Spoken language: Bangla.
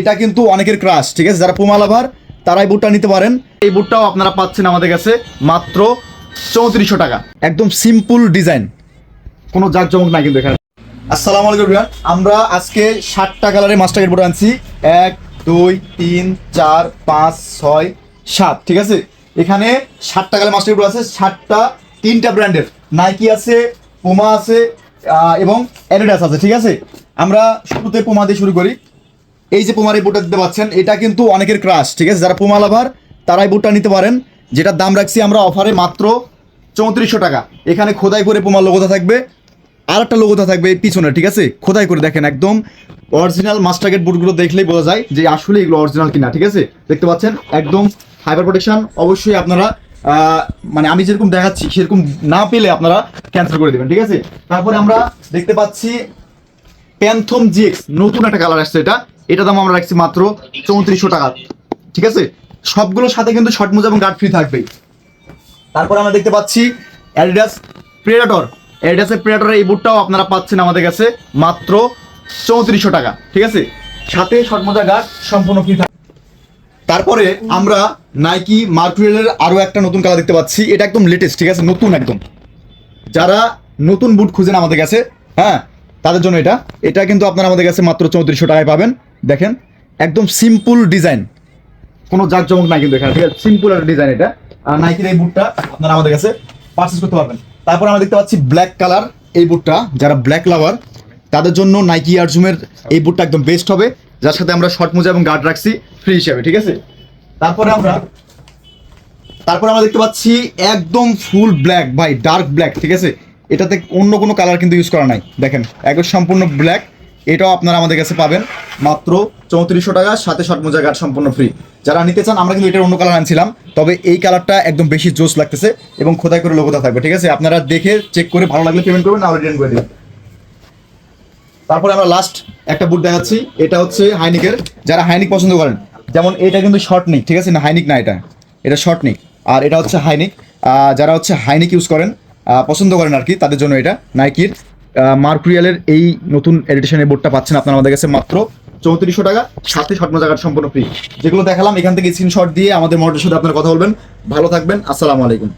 এটা কিন্তু অনেকের ক্রাশ ঠিক আছে? যারা পুমা লাভার তারা এই বুটটা নিতে পারেন। এই বুটটাও আপনারা পাচ্ছেন আমাদের কাছে মাত্র চৌত্রিশশো টাকা। একদম সিম্পল ডিজাইন কোনো জাঁকজমক নাই কিন্তু এখানে। আসসালামু আলাইকুম। আমরা আজকে ষাটটা কালারের মাস্টার বুট আনছি। এক, দুই, তিন, চার, পাঁচ, ছয়, সাত, ঠিক আছে? এখানে ষাটটা কালার মাস্টার বুট আছে। ষাটটা তিনটা ব্র্যান্ডের নাইকি আছে পুমা আছে এবং অ্যাডিডাস আছে, ঠিক আছে? আমরা শুরুতে পুমা দিয়ে শুরু করি। এই যে পুমার এই বুটটা দিতে পাচ্ছেন, এটা কিন্তু অনেকের ক্রাশ ঠিক আছে? যারা পুমা লাভার তারাই বুটটা নিতে পারেন। যেটার দাম রাখছি আমরা অফারে মাত্র চৌত্রিশশো টাকা। এখানে খোদাই করে পুমার লোগোটা থাকবে। আর একটা লোগোটা থাকবে পিছনে, ঠিক আছে? খোদাই করে দেখেন একদম। অরিজিনাল মাস্টারগেট বুটগুলো দেখলেই বোঝা যায় যে আসলে এগুলো অরিজিনাল কিনা, ঠিক আছে? দেখতে পাচ্ছেন? একদম হাইপার প্রোটেকশন অবশ্যই আপনারা মানে আমি যেরকম দেখাচ্ছি, সেরকম না পেলে আপনারা ক্যান্সেল করে দেবেন, ঠিক আছে? তারপরে আমরা দেখতে পাচ্ছি প্যান্থম জিএক্স নতুন একটা কালার আসছে এটা। এটা দাম আমরা রাখছি মাত্র চৌত্রিশশো টাকা। ঠিক আছে? সবগুলোর সাথে কিন্তু শর্ট মোজা এবং গার্ড ফ্রি থাকবেই তারপর আমরা দেখতে পাচ্ছি অ্যাডিডাস প্রেডাটর অ্যাডিডাসের প্রেডাটরের এই বুটটাও আপনারা পাচ্ছেন আমাদের কাছে মাত্র চৌত্রিশশো টাকা। ঠিক আছে? সাথে শর্ট মোজা গার্ড সম্পূর্ণ ফ্রি থাকবে। তারপরে আমরা নাইকি মার্কুরিয়ালের আরও একটা নতুন কালার দেখতে পাচ্ছি। এটা একদম লেটেস্ট ঠিক আছে? নতুন একদম। যারা নতুন বুট খুঁজেন আমাদের কাছে হ্যাঁ তাদের জন্য এটা। এটা কিন্তু আপনারা আমাদের কাছে মাত্র চৌত্রিশশো টাকায় পাবেন। দেখেন, একদম সিম্পল ডিজাইন কোনো জাঁকজমক নাই কিন্তু এখানে, ঠিক আছে? সিম্পল একটা ডিজাইন এটা। আর নাইকির এই বুটটা আপনারা আমাদের কাছে পারচেস করতে পারবেন। তারপর আমরা দেখতে পাচ্ছি ব্ল্যাক কালার এই বুটটা যারা ব্ল্যাক লাভার তাদের জন্য নাইকি আরজুমের এই বুটটা একদম বেস্ট হবে। যার সাথে আমরা শর্ট মোজা এবং গার্ড রাখছি ফ্রি হিসাবে, ঠিক আছে? তারপরে আমরা তারপরে আমরা দেখতে পাচ্ছি একদম ফুল ব্ল্যাক ভাই ডার্ক ব্ল্যাক ঠিক আছে? এটাতে অন্য কোনো কালার কিন্তু ইউজ করা নাই। দেখেন, একদম সম্পূর্ণ ব্ল্যাক এটাও আপনারা আমাদের কাছে পাবেন। মাত্র চৌত্রিশশো টাকা, সাথে শর্ট মোজা গার্ড সম্পূর্ণ ফ্রি যারা নিতে চান, আমরা কিন্তু এটার অন্য কালার আনছিলাম, তবে এই কালারটা একদম বেশি জোস লাগতেছে এবং খোদাই করে লোকতা থাকবে, ঠিক আছে? আপনারা দেখে চেক করে ভালো লাগলে পেমেন্ট করবেন, না রিটার্ন করে দেবেন। তারপরে আমরা লাস্ট একটা বুট দেখাচ্ছি, এটা হচ্ছে হাইনিকের। যারা হাইনিক পছন্দ করেন, যেমন এটা কিন্তু শর্ট নিক ঠিক আছে? না, হাইনিক না এটা। এটা শর্ট নিক আর এটা হচ্ছে হাইনিক। যারা হচ্ছে হাইনিক ইউজ করেন পছন্দ করেন আর কি, তাদের জন্য এটা নাইকির মার্কুরিয়ালের এই নতুন এডিশনের বোর্ডটা পাচ্ছেন আপনার আমাদের কাছে মাত্র চৌত্রিশশো টাকা, সাথে স্বপ্ন জায়গার সম্পূর্ণ ফ্রি যেগুলো দেখালাম, এখান থেকে স্ক্রিনশট দিয়ে আমাদের মডেলের সাথে আপনার কথা বলবেন। ভালো থাকবেন, আসসালামু আলাইকুম।